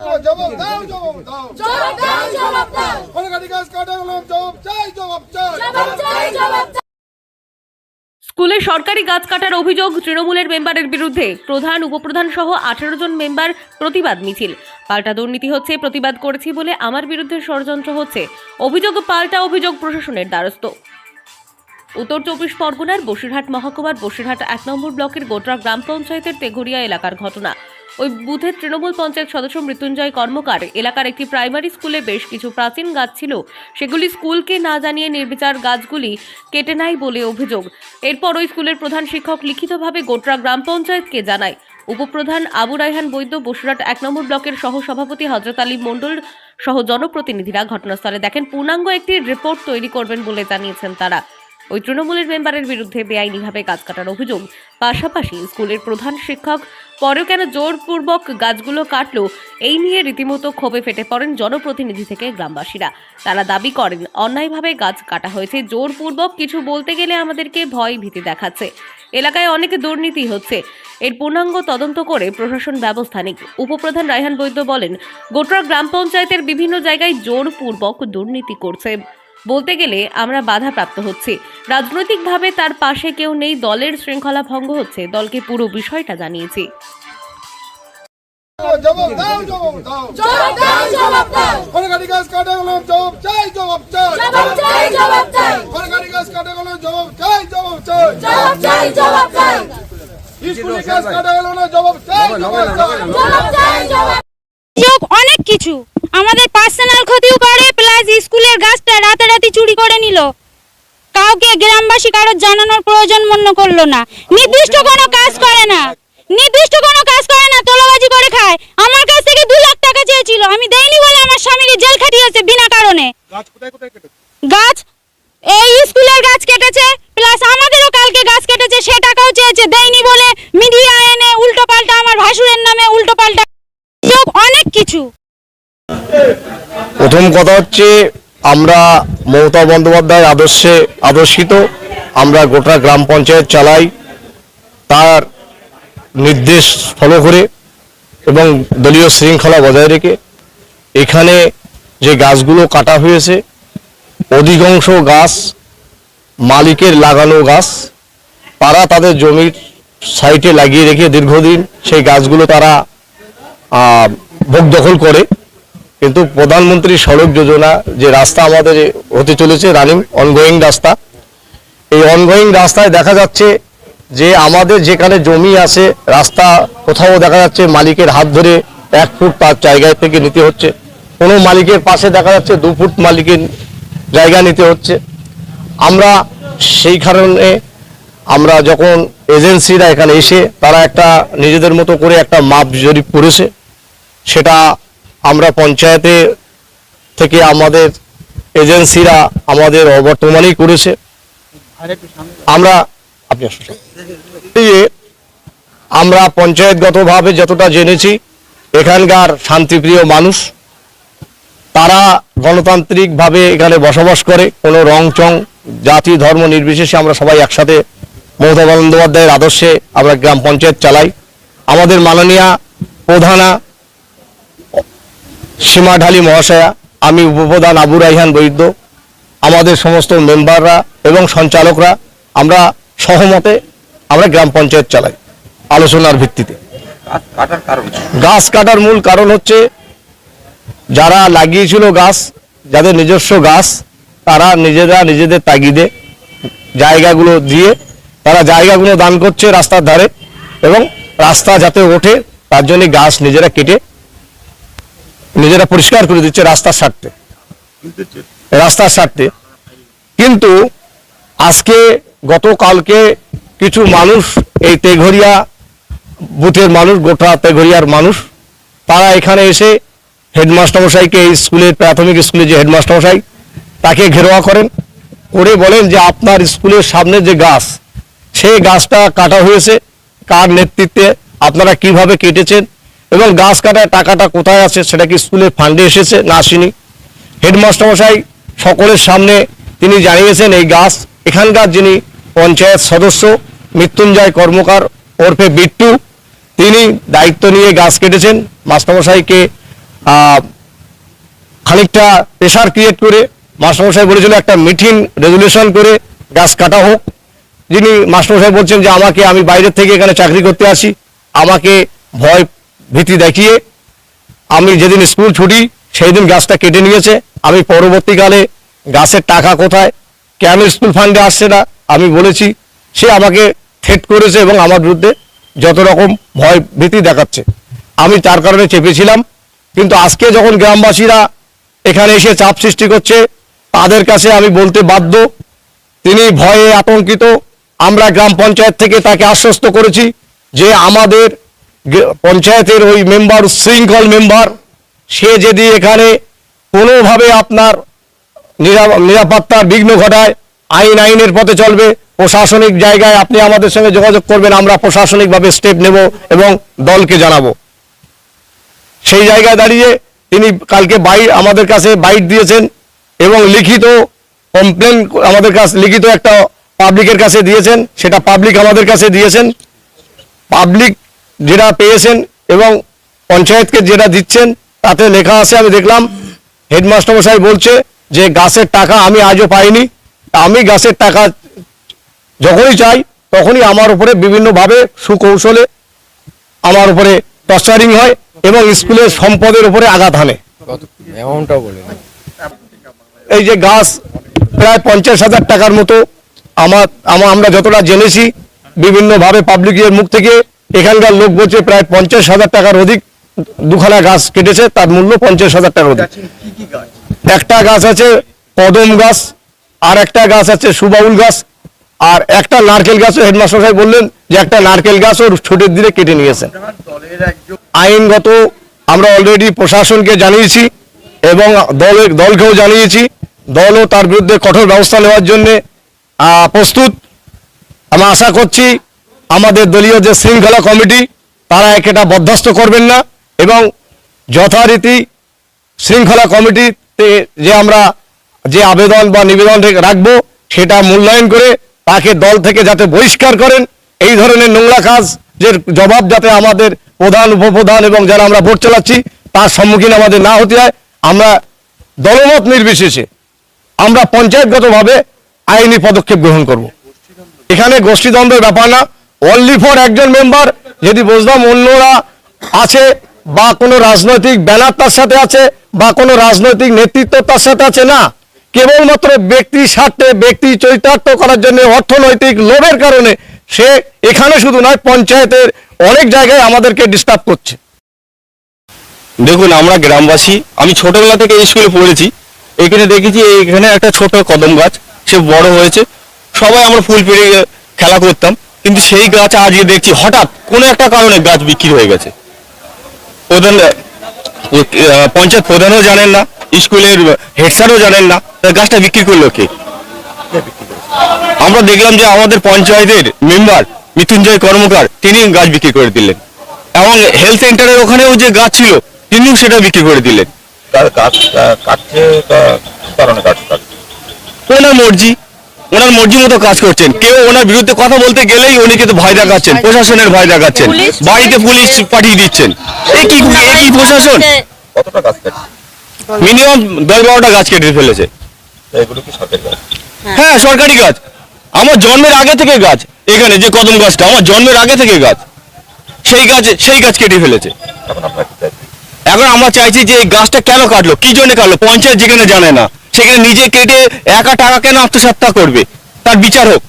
জবাব দাও জবাব দাও জবাব দাও। জবাব দাও সরকারি গাছ কাটা হলো জবাব চাই। জবাব চাই জবাব চাই। জবাব স্কুলে সরকারি গাছ কাটার অভিযোগ তৃণমূলের মেম্বারের বিরুদ্ধে প্রধান উপপ্রধান সহ আঠারো জন মেম্বার প্রতিবাদ মিছিল। পাল্টা দুর্নীতি হচ্ছে প্রতিবাদ করেছি বলে আমার বিরুদ্ধে ষড়যন্ত্র হচ্ছে। অভিযোগ পাল্টা অভিযোগ প্রশাসনের দ্বারস্থ। উত্তর চব্বিশ পরগনার বসিরহাট মহকুমার বসিরহাট এক নম্বর ব্লকের গোটরা গ্রাম পঞ্চায়েতের তেঘরিয়া এলাকার ঘটনা। ওই বুথের তৃণমূল পঞ্চায়েত সদস্য মৃত্যুঞ্জয় কর্মকার। এলাকার একটি প্রাইমারি স্কুলে বেশ কিছু প্রাচীন গাছ ছিল। সেগুলি স্কুলকে না জানিয়ে নির্বিচার গাছগুলি কেটে নাই বলে অভিযোগ। এরপর ওই স্কুলের প্রধান শিক্ষক লিখিতভাবে গোটরা গ্রাম পঞ্চায়েতকে জানায়। উপপ্রধান আবু রায়হান বৈদ্য বসিরহাট এক নম্বর ব্লকের সহ সভাপতি হজরত আলী মণ্ডল সহ জনপ্রতিনিধিরা ঘটনাস্থলে দেখেন, পূর্ণাঙ্গ একটি রিপোর্ট তৈরি করবেন বলে জানিয়েছেন তারা। ওই তৃণমূলের মেম্বারের বিরুদ্ধে বেআইনিভাবে গাছ কাটার অভিযোগ। পাশাপাশি স্কুলের প্রধান শিক্ষক পরেও কেন জোরপূর্বক গাছগুলো কাটলো? এই নিয়ে রীতিমতো ক্ষোভে ফেটে পড়েন জনপ্রতিনিধি থেকে গ্রামবাসীরা। তারা দাবি করেন, অন্যায়ভাবে গাছ কাটা হয়েছে। জোরপূর্বক কিছু বলতে গেলে আমাদেরকে ভয় ভীতি দেখাচ্ছে। এলাকায় অনেক দুর্নীতি হচ্ছে। এর পূর্ণাঙ্গ তদন্ত করে প্রশাসন ব্যবস্থা নিক। উপপ্রধান রায়হান বৈদ্য বলেন, গোটরা গ্রাম পঞ্চায়েতের বিভিন্ন জায়গায় জোরপূর্বক দুর্নীতি করছে। বলতে গেলে আমরা বাধাপ্রাপ্ত হচ্ছি। রাজনৈতিকভাবে তার পাশে কেউ নেই দলের শৃঙ্খলা ভঙ্গ হচ্ছে। দলকে পুরো বিষয়টা জানিয়েছি। জবাব দাও জবাব দাও জবাব দাও। জবাব দাও সরকারি গাছ কাটা হলো জবাব চাই জবাব চাই। জবাব চাই জবাব চাই। সরকারি গাছ কাটা হলো জবাব চাই জবাব চাই। জবাব চাই জবাব চাই। স্কুলে গাছ কাটা হলো না জবাব চাই জবাব চাই। জবাব চাই জবাব যোগ অনেক কিছু। আমাদের পার্সোনাল ক্ষতিও করে প্লাস স্কুলের গাছটা রাতারাতি চুরি করে নিল। কাউকে গ্রামবাসী কারোর জানানোর প্রয়োজন মনে করল না। নির্দিষ্ট কোনো কাজ করে না। নির্দিষ্ট কোনো কাজ করে না তোলাবাজি করে খায়। আমার কাছ থেকে দু লাখ টাকা চেয়েছিল। আমি দেইনি বলে আমার স্বামীকে জেল খাটিয়েছে বিনা কারণে। গাছ এই স্কুলের গাছ কেটেছে প্লাস আমাদেরও কালকে গাছ কেটেছে সে টাকাও চেয়েছে। দেয়নি বলে মিডিয়া এনে উল্টো পাল্টা আমার ভাসুরের নামে উল্টো পাল্টা অনেক কিছু। প্রথম কথা হচ্ছে, আমরা মমতা বন্দ্যোপাধ্যায় আদর্শে আদর্শিত, আমরা গোটা গ্রাম পঞ্চায়েত চালাই, তার নির্দেশ ফলো করে এবং দলীয় শৃঙ্খলা বজায় রেখে এখানে যে গাছগুলো কাটা হয়েছে, অধিকাংশ গাছ, মালিকের লাগানো গাছ, তারা তাদের জমির সাইটে লাগিয়ে রেখে দীর্ঘদিন সেই গাছগুলো তারা ভোগ দখল করে। কিন্তু প্রধানমন্ত্রী সড়ক যোজনা যে রাস্তা আমাদের হতে চলেছে রানিং অনগোয়িং রাস্তা, এই অনগোয়িং রাস্তায় দেখা যাচ্ছে যে আমাদের যেখানে জমি আছে, রাস্তা কোথাও দেখা যাচ্ছে মালিকের হাত ধরে এক ফুট তার জায়গায় থেকে নিতে হচ্ছে। কোনো মালিকের পাশে দেখা যাচ্ছে দু ফুট মালিকের জায়গা নিতে হচ্ছে। আমরা সেই কারণে আমরা যখন এজেন্সিরা এখানে এসে তারা একটা নিজেদের মতো করে একটা মাপ জরিপ করেছে, সেটা আমরা পঞ্চায়েতে থেকে আমাদের এজেন্সিরা আমাদের অবর্তমানেই করেছে। আমরা আপনি। আমরা পঞ্চায়েতগতভাবে যতটা জেনেছি, এখানকার শান্তিপ্রিয় মানুষ, তারা গণতান্ত্রিকভাবে এখানে বসবাস করে। কোনো রং চং জাতি, ধর্ম নির্বিশেষে আমরা সবাই একসাথে মমতা বন্দ্যোপাধ্যায়ের আদর্শে আমরা গ্রাম পঞ্চায়েত চালাই। আমাদের মাননীয়া প্রধানা সীমা ঢালি মহাশয়া আমি উপপ্রধান আবু রাইহান বৈদ্য আমাদের সমস্ত মেম্বাররা এবং সঞ্চালকরা আমরা সহমতে আমরা গ্রাম পঞ্চায়েত চালাই আলোচনার ভিত্তিতে? গাছ কাটার মূল কারণ হচ্ছে যারা লাগিয়েছিল গাছ যাদের নিজস্ব গাছ তারা নিজেরা নিজেদের তাগিদে জায়গাগুলো দিয়ে তারা জায়গাগুলো দান করছে রাস্তার ধারে এবং রাস্তা যাতে ওঠে তার জন্য গাছ নিজেরা কেটে নিজেরা পরিষ্কার করে দিচ্ছে রাস্তার স্বার্থে। রাস্তার স্বার্থে। কিন্তু আজকে গতকালকে কিছু মানুষ, এই তেঘরিয়া বুথের মানুষ, গোটা তেঘরিয়ার মানুষ, তারা এখানে এসে হেডমাস্টারমশাইকে এই স্কুলের প্রাথমিক স্কুলে যে হেডমাস্টারমশাই তাকে ঘেরোয়া করেন, করে বলেন যে আপনার স্কুলের সামনে যে গাছ, সেই গাছটা কাটা হয়েছে, কার নেতৃত্বে, আপনারা কীভাবে কেটেছেন এবং গাছ কাটার টাকাটা কোথায় আছে সেটা কি স্কুলের ফান্ডে এসেছে? না আসেনি। হেডমাস্টারমশাই সকলের সামনে তিনি জানিয়েছেন, এই গাছ এখানকার যিনি পঞ্চায়েত সদস্য, মৃত্যুঞ্জয় কর্মকার ওরফে বিট্টু, তিনি দায়িত্ব নিয়ে গাছ কেটেছেন। মাস্টারমশাইকে খানিকটা প্রেশার ক্রিয়েট করে মাস্টারমশাই বলেছিল, একটা মিটিং রেজুলেশন করে গাছ কাটা হোক। যিনি মাস্টারমশাই বলছেন যে, আমাকে আমি বাইরের থেকে এখানে চাকরি করতে আসি, আমাকে ভয় ভীতি দেখিয়ে আমি যেদিন স্কুল ছুটি সেই দিন গাছটা কেটে নিয়েছে। আমি পরবর্তীকালে গাছের টাকা কোথায়, কেন স্কুল ফান্ডে আসছে না, আমি বলেছি, সে আমাকে থ্রেট করেছে এবং আমার বিরুদ্ধে যত রকম ভয় ভীতি দেখাচ্ছে। আমি তার কারণে চেপেছিলাম, কিন্তু আজকে যখন গ্রামবাসীরা এখানে এসে চাপ সৃষ্টি করছে, তাদের কাছে আমি বলতে বাধ্য। তিনি ভয়ে আতঙ্কিত। আমরা গ্রাম পঞ্চায়েত থেকে তাকে আশ্বস্ত করেছি যে আমাদের পঞ্চায়েতের ওই মেম্বার শৃঙ্খল মেম্বার, সে যদি এখানে কোনোভাবে আপনার নিরা- নিরাপত্তার বিঘ্ন ঘটায়, আইন আইনের পথে চলবে, প্রশাসনিক জায়গায় আপনি আমাদের সঙ্গে যোগাযোগ করবেন, আমরা প্রশাসনিকভাবে স্টেপ নেব এবং দলকে জানাব। সেই জায়গায় দাঁড়িয়ে তিনি কালকে বাই, আমাদের কাছে বাইট দিয়েছেন এবং লিখিত কমপ্লেন আমাদের কাছে, লিখিত একটা পাবলিকের কাছে দিয়েছেন, সেটা পাবলিক আমাদের কাছে দিয়েছেন। পাবলিক যেটা পেয়েছেন এবং পঞ্চায়েতকে যেটা দিচ্ছেন তাতে লেখা আছে আমি দেখলাম হেডমাস্টার মশাই বলছে যে গাছের টাকা আমি আজও পাইনি। আমি গাছের টাকা যখনই চাই তখনই আমার উপরে বিভিন্নভাবে সুকৌশলে আমার উপরে টর্চারিং হয় এবং স্কুলের সম্পদের উপরে আঘাত হানে। এই যে গাছ প্রায় পঞ্চাশ হাজার টাকার মতো আমার আমরা যতটা জেনেছি বিভিন্নভাবে পাবলিকের মুখ থেকে এখানকার লোক বলছে প্রায় পঞ্চাশ হাজার টাকার অধিক দুখানা গাছ কেটেছে তার মূল্য পঞ্চাশ হাজার টাকার অধিক। একটা গাছ আছে কদম গাছ আর একটা গাছ আছে সুবাউল গাছ আর একটা নারকেল গাছও হেডমাস্টার সাহেব বললেন যে একটা নারকেল গাছ ওর ছুটির দিনে কেটে নিয়েছেন। আইনগত আমরা অলরেডি প্রশাসনকে জানিয়েছি এবং দলের দলকেও জানিয়েছি। দলও তার বিরুদ্ধে কঠোর ব্যবস্থা নেওয়ার জন্য প্রস্তুত। আমি আশা করছি আমাদের দলীয় যে শৃঙ্খলা কমিটি, তারা এটা বরদাস্ত করবেন না এবং যথারীতি শৃঙ্খলা কমিটিতে যে আমরা যে আবেদন বা নিবেদন রাখব, সেটা মূল্যায়ন করে তাকে দল থেকে যাতে বহিষ্কার করেন, এই ধরনের নোংরা কাজ যে জবাব যাতে আমাদের প্রধান, উপপ্রধান এবং যারা আমরা ভোট চালাচ্ছি, তার সম্মুখীন আমাদের না হতে হয়। আমরা দলমত নির্বিশেষে আমরা পঞ্চায়েতগতভাবে আইনি পদক্ষেপ গ্রহণ করব। এখানে গোষ্ঠীদ্বন্দ্বের ব্যাপার না। অনলি ফর একজন মেম্বার যদি বুঝলাম অন্যরা আছে বা কোনো রাজনৈতিক ব্যানার তার সাথে আছে বা কোনো রাজনৈতিক নেতৃত্ব তার সাথে আছে না, কেবলমাত্র ব্যক্তি স্বার্থে ব্যক্তি চরিতার্থ করার জন্য অর্থনৈতিক লোভের কারণে সে এখানে শুধু নয়, পঞ্চায়েতের অনেক জায়গায় আমাদেরকে ডিস্টার্ব করছে। দেখুন, আমরা গ্রামবাসী, আমি ছোটবেলা থেকে এই স্কুলে পড়েছি, এখানে দেখেছি এখানে একটা ছোট কদম গাছ, সে বড় হয়েছে, সবাই আমরা ফুল পেড়ে খেলা করতাম। কিন্তু সেই গাছ আজকে দেখছি হঠাৎ কোনো একটা কারণে গাছ বিক্রি হয়ে গেছে। প্রধান পঞ্চায়েত প্রধানও জানেন না স্কুলের হেড স্যারও জানেন না গাছটা বিক্রি করল কে? আমরা দেখলাম যে আমাদের পঞ্চায়েতের মেম্বার মৃত্যুঞ্জয় কর্মকার তিনি গাছ বিক্রি করে দিলেন। এবং হেলথ সেন্টারের ওখানেও যে গাছ ছিল তিনিও সেটা বিক্রি করে দিলেন। কাটছে কারণে কাটছে। ওনার মর্জি। ওনার মর্জি মতো কাজ করছেন। কেউ ওনার বিরুদ্ধে কথা বলতে গেলেই উনি কিন্তু ভয় দেখাচ্ছেন প্রশাসনের ভয় দেখাচ্ছেন বাড়িতে পুলিশ? পাঠিয়ে দিচ্ছেন। কি কি প্রশাসন? কতটা গাছ কাটছে? মিনিমাম দশ বারোটা গাছ কেটে ফেলেছে। এগুলো কি সরকারি গাছ? হ্যাঁ সরকারি গাছ। আমার জন্মের আগে থেকে গাছ। এখানে যে কদম গাছটা আমার জন্মের আগে থেকে গাছ। সেই গাছ সেই গাছ কেটে ফেলেছে? এখন আমরা চাইছি যে এই গাছটা কেন কাটলো? কি জন্য কাটলো? পঞ্চায়েত যেখানে জানে না। সেখানে নিজে কেটে একা টাকা কেন আত্মসাত্তা করবে? তার বিচার হোক।